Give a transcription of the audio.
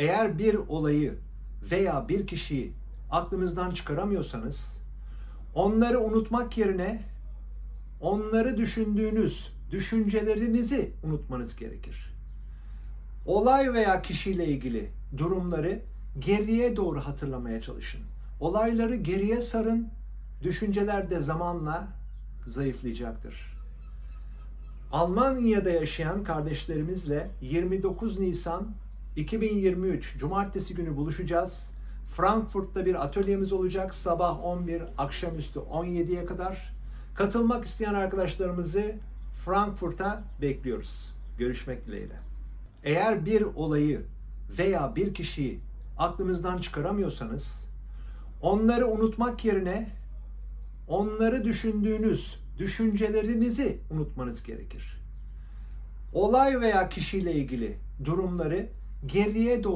Eğer bir olayı veya bir kişiyi aklınızdan çıkaramıyorsanız onları unutmak yerine onları düşündüğünüz düşüncelerinizi unutmanız gerekir. Olay veya kişiyle ilgili durumları geriye doğru hatırlamaya çalışın. Olayları geriye sarın, düşünceler de zamanla zayıflayacaktır. Almanya'da yaşayan kardeşlerimizle 29 Nisan 2023 Cumartesi günü buluşacağız. Frankfurt'ta bir atölyemiz olacak. Sabah 11, akşamüstü 17'ye kadar. Katılmak isteyen arkadaşlarımızı Frankfurt'a bekliyoruz. Görüşmek dileğiyle. Eğer bir olayı veya bir kişiyi aklınızdan çıkaramıyorsanız onları unutmak yerine onları düşündüğünüz düşüncelerinizi unutmanız gerekir. Olay veya kişiyle ilgili durumları geriye doğru